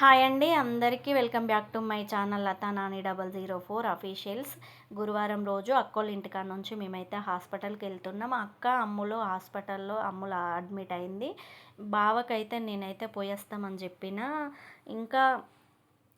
Hi అండి అందరికీ welcome back to my channel Latha Nani double zero four officials. గురువారం రోజు అక్కోళ్ళ ఇంటికాడ నుంచి మేమైతే హాస్పిటల్కి వెళ్తున్నాం. అక్క అమ్ములు హాస్పిటల్లో అమ్ములు అడ్మిట్ అయింది. బావకైతే నేనైతే పోయేస్తామని చెప్పిన. ఇంకా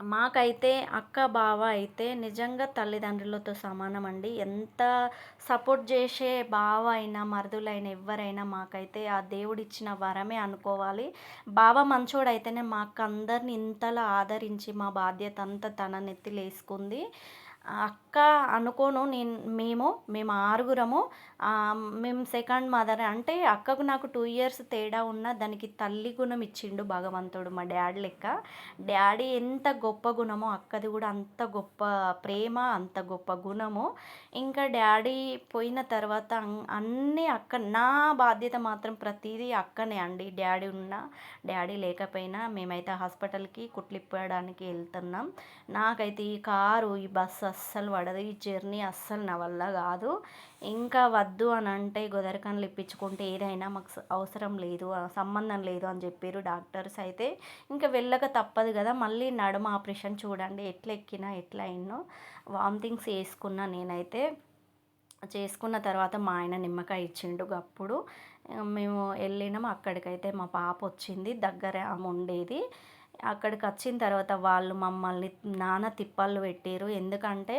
మాకైతే అక్క బావ అయితే నిజంగా తల్లిదండ్రులతో సమానం అండి ఎంత సపోర్ట్ చేసే బావ అయినా మరుదులైన ఎవరైనా మాకైతే ఆ దేవుడిచ్చిన వరమే అనుకోవాలి. బావ మంచోడైతేనే మాకు అందరిని ఇంతలా ఆదరించి మా బాధ్యత అంతా తన నెత్తిలేసుకుంది. అక్క అనుకోను నేను మేము మేము ఆరుగురము మేము సెకండ్ మదర్ అంటే అక్కకు నాకు టూ ఇయర్స్ తేడా ఉన్న దానికి తల్లి గుణం ఇచ్చిండు భగవంతుడు మా డాడీ లెక్క. డాడీ ఎంత గొప్ప గుణమో అక్కది కూడా అంత గొప్ప ప్రేమ అంత గొప్ప గుణము. ఇంకా డాడీ పోయిన తర్వాత అన్నీ అక్క నా బాధ్యత మాత్రం ప్రతిదీ అక్కనే అండి. డాడీ ఉన్న డాడీ లేకపోయినా మేమైతే హాస్పిటల్కి కుట్లిప్పడానికి వెళ్తున్నాం. నాకైతే ఈ కారు ఈ బస్సు అస్సలు పడదు ఈ జర్నీ అస్సలు నా వల్ల కాదు. ఇంకా వద్దు అని అంటే గొదరికన్లు ఇప్పించుకుంటే ఏదైనా మాకు అవసరం లేదు సంబంధం లేదు అని చెప్పారు డాక్టర్స్ అయితే. ఇంకా వెళ్ళక తప్పదు కదా. మళ్ళీ నడుమ ఆపరేషన్ చూడండి. ఎట్లా ఎక్కినా ఎట్లా అయినో వామిటింగ్స్ వేసుకున్నా నేనైతే. చేసుకున్న తర్వాత మా ఆయన నిమ్మకాయ ఇచ్చిండు అప్పుడు మేము వెళ్ళినాం. అక్కడికైతే మా పాప వచ్చింది. దగ్గర ఆమె ఉండేది. అక్కడికి వచ్చిన తర్వాత వాళ్ళు మమ్మల్ని నాన్న తిప్పలు పెట్టారు. ఎందుకంటే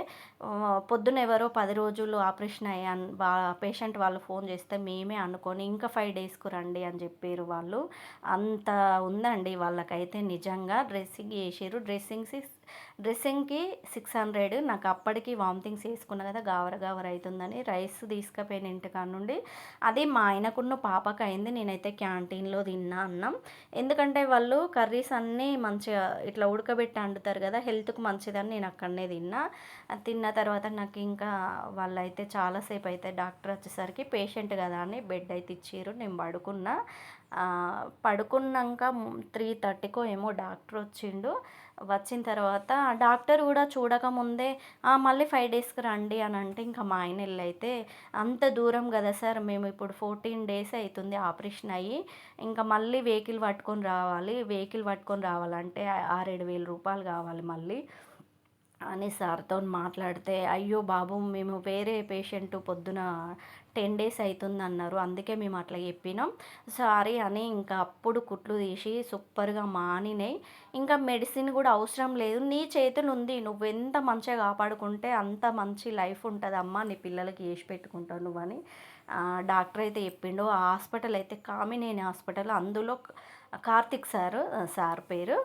పొద్దున ఎవరో పది రోజులు ఆపరేషన్ అయ్యాను వా పేషెంట్ వాళ్ళు ఫోన్ చేస్తే మేమే అనుకొని ఇంకా ఫైవ్ డేస్కు రండి అని చెప్పారు వాళ్ళు. అంత ఉందండి వాళ్ళకైతే నిజంగా. డ్రెస్సింగ్ చేసారు డ్రెస్సింగ్స్ డ్రెస్సింగ్కి సిక్స్ హండ్రెడ్. నాకు అప్పటికి వామిటింగ్స్ వేసుకున్నా కదా గావర గావర అవుతుందని రైస్ తీసుకుపోయిన ఇంటికాడ నుండి. అది మా ఆయనకున్న పాపకు అయింది. నేనైతే క్యాంటీన్లో తిన్నా అన్నం. ఎందుకంటే వాళ్ళు కర్రీస్ అన్నీ మంచిగా ఇట్లా ఉడకబెట్టి వండుతారు కదా హెల్త్కు మంచిదని నేను అక్కడనే తిన్నా. తిన్న తర్వాత నాకు ఇంకా వాళ్ళైతే చాలాసేపు అయితే డాక్టర్ వచ్చేసరికి పేషెంట్ కదా అని బెడ్ అయితే ఇచ్చారు నేను పడుకున్నా. పడుకున్నాక త్రీ థర్టీకో ఏమో డాక్టర్ వచ్చిండు. వచ్చిన తర్వాత డాక్టర్ కూడా చూడకముందే మళ్ళీ ఫైవ్ డేస్కి రండి అని అంటే ఇంకా మా ఆయన వెళ్ళైతే అంత దూరం కదా సార్ మేము ఇప్పుడు ఫోర్టీన్ డేస్ అవుతుంది ఆపరేషన్ అయ్యి ఇంకా మళ్ళీ వెహికల్ పట్టుకొని రావాలి వెహికల్ పట్టుకొని రావాలంటే ఆరేడు వేల రూపాయలు కావాలి మళ్ళీ. అని సార్తో మాట్లాడితే అయ్యో బాబు మేము వేరే పేషెంట్ పొద్దున టెన్ డేస్ అవుతుంది అన్నారు అందుకే మేము అట్లా చెప్పినాం. సారీ అని ఇంకా అప్పుడు కుట్లు తీసి సూపర్గా మానినాయి. ఇంకా మెడిసిన్ కూడా అవసరం లేదు. నీ చేతులు ఉంది నువ్వు ఎంత మంచిగా కాపాడుకుంటే అంత మంచి లైఫ్ ఉంటుంది అమ్మ నీ పిల్లలకి వేసి పెట్టుకుంటావు నువ్వని డాక్టర్ అయితే చెప్పిండు. ఆ హాస్పిటల్ అయితే కామినేని హాస్పిటల్. అందులో కార్తిక్ సార్ సార్ పేరు.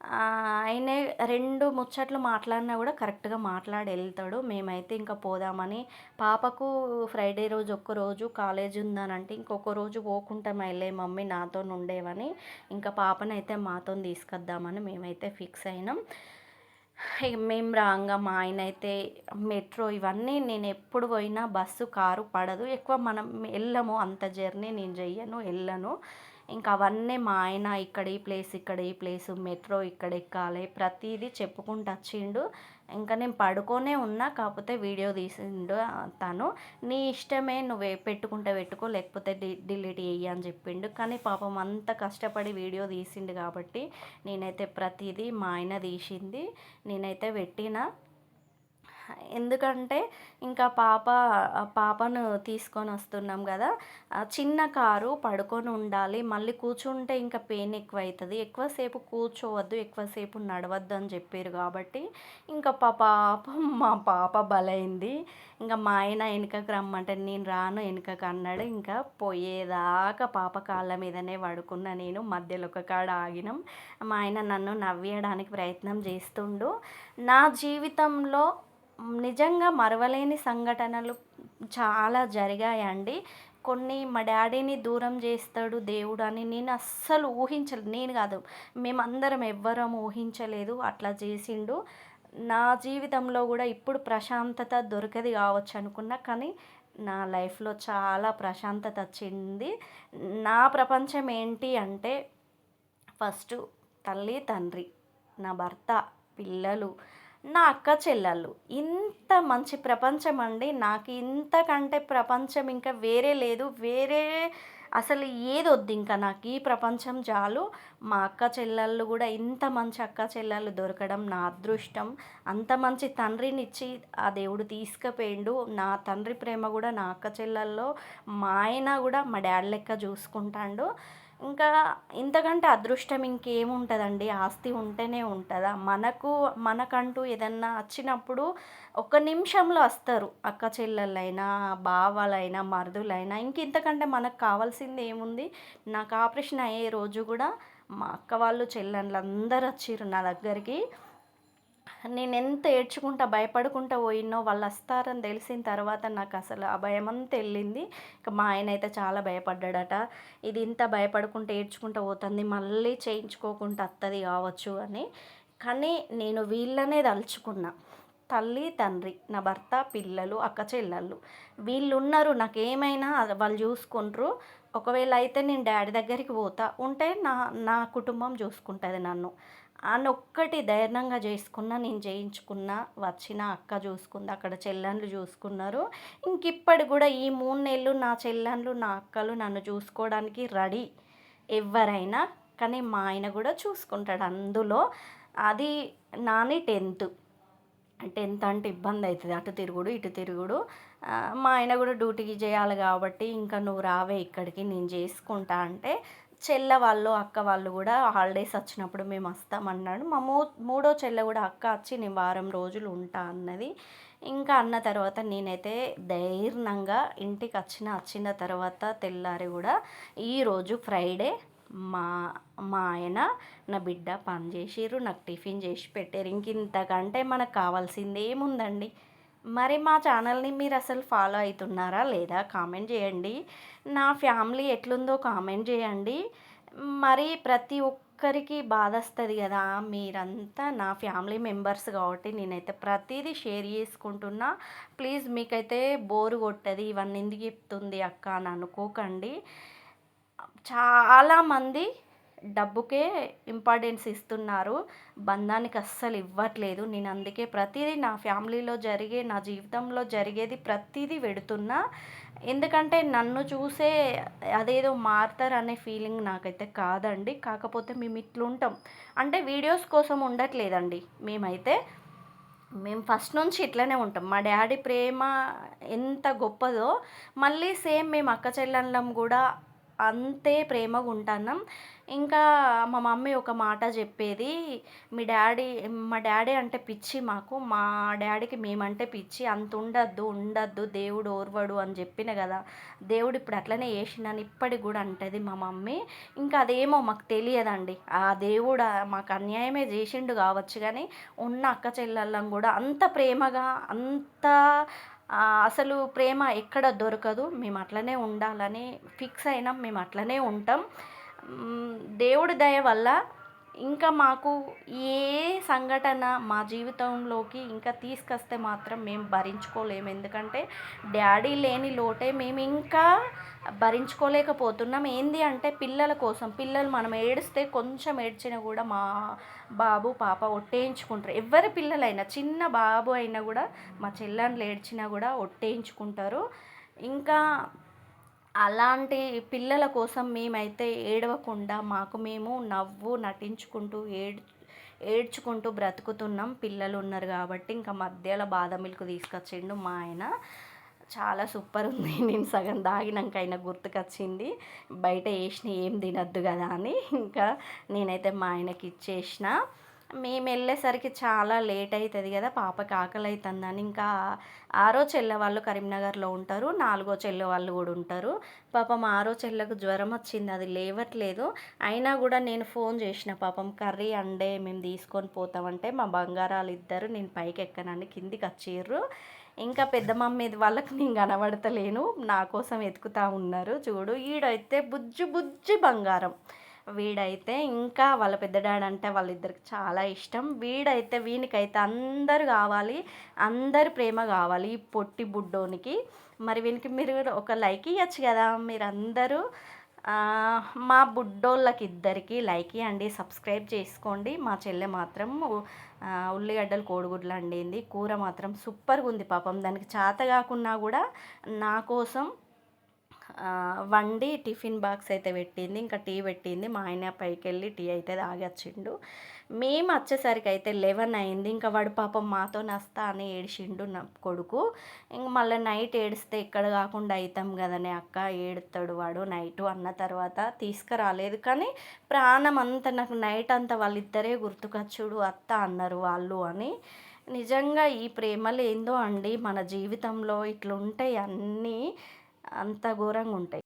ఆయన రెండు ముచ్చట్లు మాట్లాడినా కూడా కరెక్ట్గా మాట్లాడి వెళ్తాడు మేమైతే ఇంకా పోదామని పాపకు ఫ్రైడే రోజు ఒక్క రోజు కాలేజ్ ఉందనంటే ఇంకొక రోజు పోకుంటాం వెళ్ళే మమ్మీ నాతో ఉండేవని ఇంకా పాపనైతే మాతో తీసుకొద్దామని మేమైతే ఫిక్స్ అయినాం. మేము రాగా మా ఆయన అయితే మెట్రో ఇవన్నీ నేను ఎప్పుడు పోయినా బస్సు కారు పడదు. ఎక్కువ మనం వెళ్ళము అంత జర్నీ నేను చెయ్యను వెళ్ళను. ఇంకా అవన్నీ మా ఆయన ఇక్కడ ఈ ప్లేస్ ఇక్కడ ఈ ప్లేస్ మెట్రో ఇక్కడ ఎక్కాలి ప్రతిదీ చెప్పుకుంటూ వచ్చిండు. ఇంకా నేను పడుకొనే ఉన్నా కాకపోతే వీడియో తీసిండు తను. నీ ఇష్టమే నువ్వు పెట్టుకుంటే పెట్టుకో లేకపోతే డి డిలీట్ చెయ్యి అని చెప్పిండు. కానీ పాపం అంత కష్టపడి వీడియో తీసిండు కాబట్టి నేనైతే ప్రతిదీ మా ఆయన తీసింది. నేనైతే పెట్టిన. ఎందుకంటే ఇంకా పాప పాపను తీసుకొని వస్తున్నాం కదా. చిన్న కారు పడుకొని ఉండాలి. మళ్ళీ కూర్చుంటే ఇంకా పెయిన్ ఎక్కువ అవుతుంది ఎక్కువసేపు కూర్చోవద్దు ఎక్కువసేపు నడవద్దు అని చెప్పారు కాబట్టి ఇంకా పాపం మా పాప బలైంది. ఇంకా మా ఆయన వెనుకకు రమ్మంటే నేను రాను వెనుకకు అన్నాడు. ఇంకా పోయేదాకా పాప కాళ్ళ మీదనే పడుకున్న నేను. మధ్యలో ఒక కాడ ఆగినాం. మా ఆయన నన్ను నవ్వేయడానికి ప్రయత్నం చేస్తుండు. నా జీవితంలో నిజంగా మరవలేని సంఘటనలు చాలా జరిగాయండి. కొన్ని మా డాడీని దూరం చేస్తాడు దేవుడు అని నేను అస్సలు ఊహించలేదు నేను కాదు మేమందరం ఎవ్వరం ఊహించలేదు అట్లా చేసిండు. నా జీవితంలో కూడా ఇప్పుడు ప్రశాంతత దొరకది కావచ్చు అనుకున్నా కానీ నా లైఫ్లో చాలా ప్రశాంతత వచ్చింది. నా ప్రపంచం ఏంటి అంటే ఫస్ట్ తల్లి తండ్రి నా భర్త పిల్లలు నా అక్క చెల్లెళ్ళు. ఇంత మంచి ప్రపంచం అండి నాకు ఇంతకంటే ప్రపంచం ఇంకా వేరే లేదు. వేరే అసలు ఏది వద్దు ఇంకా నాకు ఈ ప్రపంచం చాలు. మా అక్క చెల్లెళ్ళు కూడా ఇంత మంచి అక్క చెల్లెళ్ళు దొరకడం నా అదృష్టం. అంత మంచి తండ్రిని ఇచ్చి ఆ దేవుడు తీసుకుపోయిండు. నా తండ్రి ప్రేమ కూడా నా అక్క చెల్లెల్లో. మా ఆయన కూడా మా డాడీ లెక్క చూసుకుంటాడు. ఇంకా ఇంతకంటే అదృష్టం ఇంకేముంటుందండి? ఆస్తి ఉంటేనే ఉంటుందా? మనకు మనకంటూ ఏదన్నా వచ్చినప్పుడు ఒక నిమిషంలో వస్తారు అక్క చెల్లెళ్ళైనా బావలైనా మరుదులైనా ఇంక ఇంతకంటే మనకు కావాల్సింది ఏముంది? నాకు ఆపరేషన్ అయ్యే రోజు కూడా మా అక్క వాళ్ళు చెల్లెళ్ళు అందరు వచ్చిర్రు నా దగ్గరికి. నేను ఎంత ఏడ్చుకుంటా భయపడుకుంటా పోయినో వాళ్ళు వస్తారని తెలిసిన తర్వాత నాకు అసలు ఆ భయం అంతా వెళ్ళింది. ఇక మా ఆయన అయితే చాలా భయపడ్డాడట. ఇది ఇంత భయపడుకుంటూ ఏడ్చుకుంటూ పోతుంది మళ్ళీ చేయించుకోకుండా వస్తుంది కావచ్చు అని. కానీ నేను వీళ్ళనే తలుచుకున్నా. తల్లి తండ్రి నా భర్త పిల్లలు అక్క చెల్లెళ్ళు. వీళ్ళు ఉన్నారు నాకేమైనా వాళ్ళు చూసుకుంటారు ఒకవేళ అయితే నేను డాడీ దగ్గరికి పోతా. ఉంటే నా నా కుటుంబం చూసుకుంటుంది నన్ను. ఒక్కటి ధైర్యంగా చేసుకున్న నేను చేయించుకున్న వచ్చిన అక్క చూసుకుంది అక్కడ చెల్లెళ్ళు చూసుకున్నారు. ఇంక ఇప్పటి కూడా ఈ మూడు నెలలు నా చెల్లెళ్ళు నా అక్కలు నన్ను చూసుకోవడానికి రెడీ ఎవరైనా కానీ మా ఆయన కూడా చూసుకుంటాడు అందులో. అది నాని టెన్త్. టెన్త్ అంటే ఇబ్బంది అవుతుంది. అటు తిరుగుడు ఇటు తిరుగుడు. మా ఆయన కూడా డ్యూటీకి చేయాలి కాబట్టి ఇంకా నువ్వు రావే ఇక్కడికి నేను చేసుకుంటా అంటే చెల్ల వాళ్ళు అక్క వాళ్ళు కూడా హాలిడేస్ వచ్చినప్పుడు మేము వస్తామన్నాడు మా మూ మూడో చెల్ల కూడా అక్క వచ్చి నేను వారం రోజులు ఉంటా అన్నది. ఇంకా అన్న తర్వాత నేనైతే ధైర్యంగా ఇంటికి వచ్చిన వచ్చిన తర్వాత తెల్లారి కూడా ఈరోజు ఫ్రైడే మా మా ఆయన నా బిడ్డ పని చేసిర్రు నాకు టిఫిన్ చేసి పెట్టారు ఇంక ఇంతకంటే మనకు కావాల్సింది ఏముందండి? మరి మా ఛానల్ని మీరు అసలు ఫాలో అవుతున్నారా లేదా కామెంట్ చేయండి. నా ఫ్యామిలీ ఎట్లుందో కామెంట్ చేయండి. మరి ప్రతి ఒక్కరికి బాధ వస్తుంది కదా మీరంతా నా ఫ్యామిలీ మెంబర్స్ కాబట్టి నేనైతే ప్రతిదీ షేర్ చేసుకుంటున్నా. ప్లీజ్ మీకైతే బోరు కొట్టది ఇవన్నీ ఎందుకు చెప్తుంది అక్క అని అనుకోకండి. చాలామంది డబ్బుకే ఇంపార్టెన్స్ ఇస్తున్నారు. బంధానికి అస్సలు ఇవ్వట్లేదు. నేను అందుకే ప్రతిదీ నా ఫ్యామిలీలో జరిగే నా జీవితంలో జరిగేది ప్రతిదీ పెడుతున్నా ఎందుకంటే నన్ను చూసే అదేదో మార్తర్ అనే ఫీలింగ్ నాకైతే కాదండి. కాకపోతే మేము ఇట్లుంటాం. అంటే వీడియోస్ కోసం ఉండట్లేదండి. మేమైతే మేము ఫస్ట్ నుంచి ఇట్లనే ఉంటాం. మా డాడీ ప్రేమ ఎంత గొప్పదో మళ్ళీ సేమ్ మేము అక్క చెల్లెళ్ళం కూడా అంతే ప్రేమగా ఉంటున్నాం. ఇంకా మా మమ్మీ ఒక మాట చెప్పేది మీ డాడీ మా డాడీ అంటే పిచ్చి మాకు మా డాడీకి మేమంటే పిచ్చి అంత ఉండద్దు ఉండద్దు దేవుడు ఓర్వడు అని చెప్పిన కదా. దేవుడు ఇప్పుడు అట్లనే చేసిండని ఇప్పటికి కూడా అంటది మా మమ్మీ. ఇంకా అదేమో మాకు తెలియదండి. ఆ దేవుడు మాకు అన్యాయమే చేసిండు కావచ్చు కానీ ఉన్న అక్క చెల్లెళ్ళం కూడా అంత ప్రేమగా అంత అసలు ప్రేమ ఎక్కడ దొరకదు. మేము అట్లనే ఉండాలని ఫిక్స్ అయినాం మేము అట్లనే ఉంటాం. దేవుడి దయ వల్ల ఇంకా మాకు ఏ సంఘటన మా జీవితంలోకి ఇంకా తీసుకొస్తే మాత్రం మేము భరించుకోలేము. ఎందుకంటే డాడీ లేని లోటే మేము ఇంకా భరించుకోలేకపోతున్నాం. ఏంది అంటే పిల్లల కోసం పిల్లలు మనం ఏడిస్తే కొంచెం ఏడ్చినా కూడా మా బాబు పాప ఒట్టేయించుకుంటారు. ఎవరి పిల్లలైనా చిన్న బాబు అయినా కూడా మా చెల్లెళ్ళు ఏడ్చినా కూడా ఒట్టేయించుకుంటారు. ఇంకా అలాంటి పిల్లల కోసం మేమైతే ఏడవకుండా మాకు మేము నవ్వు నటించుకుంటూ ఏడ్ ఏడ్చుకుంటూ బ్రతుకుతున్నాం. పిల్లలు ఉన్నారు కాబట్టి ఇంకా మధ్యలో బాదం మిల్క్ తీసుకొచ్చిండు మా ఆయన. చాలా సూపర్ ఉంది. నేను సగం దాగినాక అయినా గుర్తుకొచ్చింది. బయట వేసిన ఏం తినద్దు కదా అని. ఇంకా నేనైతే మా ఆయనకి ఇచ్చేసిన. మేము వెళ్ళేసరికి చాలా లేట్ అవుతుంది కదా పాపకి ఆకలి అవుతుందని ఇంకా ఆరో చెల్లె వాళ్ళు కరీంనగర్లో ఉంటారు నాలుగో చెల్లె వాళ్ళు కూడా ఉంటారు. పాపం ఆరో చెల్లెకు జ్వరం వచ్చింది అది లేవట్లేదు. అయినా కూడా నేను ఫోన్ చేసిన పాపం కర్రీ అండే మేము తీసుకొని పోతామంటే మా బంగారాలు ఇద్దరు నేను పైకి ఎక్కనండి కిందికి వచ్చిర్రు ఇంకా పెద్ద మమ్మీ వాళ్ళకి నేను కనబడతలేను నా కోసం ఎతుకుతా ఉన్నారు. చూడు ఈడైతే బుజ్జి బుజ్జి బంగారం. వీడైతే ఇంకా వాళ్ళ పెద్ద డాడీ అంటే వాళ్ళిద్దరికి చాలా ఇష్టం. వీడైతే వీనికైతే అందరు కావాలి అందరి ప్రేమ కావాలి ఈ పొట్టి బుడ్డోనికి. మరి వీనికి మీరు ఒక లైక్ ఇవ్వచ్చు కదా మీరందరూ. మా బుడ్డోళ్ళకి ఇద్దరికి లైక్ ఇవ్వండి సబ్స్క్రైబ్ చేసుకోండి. మా చెల్లె మాత్రం ఉల్లిగడ్డలు కోడిగుడ్లు అండింది. కూర మాత్రం సూపర్గా ఉంది పాపం. దానికి చేత కాకున్నా కూడా నా కోసం వండి టిఫిన్ బాక్స్ అయితే పెట్టింది ఇంకా టీ పెట్టింది. మా ఆయన పైకి వెళ్ళి టీ అయితే తాగొచ్చిండు. మేము వచ్చేసరికి అయితే లెవెన్ అయింది. ఇంకా వాడు పాపం మాతో నస్తా అని ఏడిచిండు నా కొడుకు. ఇంక మళ్ళీ నైట్ ఏడిస్తే ఇక్కడ కాకుండా అవుతాం కదనే అక్క ఏడుతాడు వాడు నైట్ అన్న తర్వాత తీసుకురాలేదు. కానీ ప్రాణం అంతా నాకు నైట్ అంతా వాళ్ళిద్దరే గుర్తుకొచ్చుడు అత్త అన్నారు వాళ్ళు అని. నిజంగా ఈ ప్రేమలు ఏందో అండి మన జీవితంలో ఇట్లుంటాయి అన్నీ. అంత ఘోరంగా ఉంటాయి.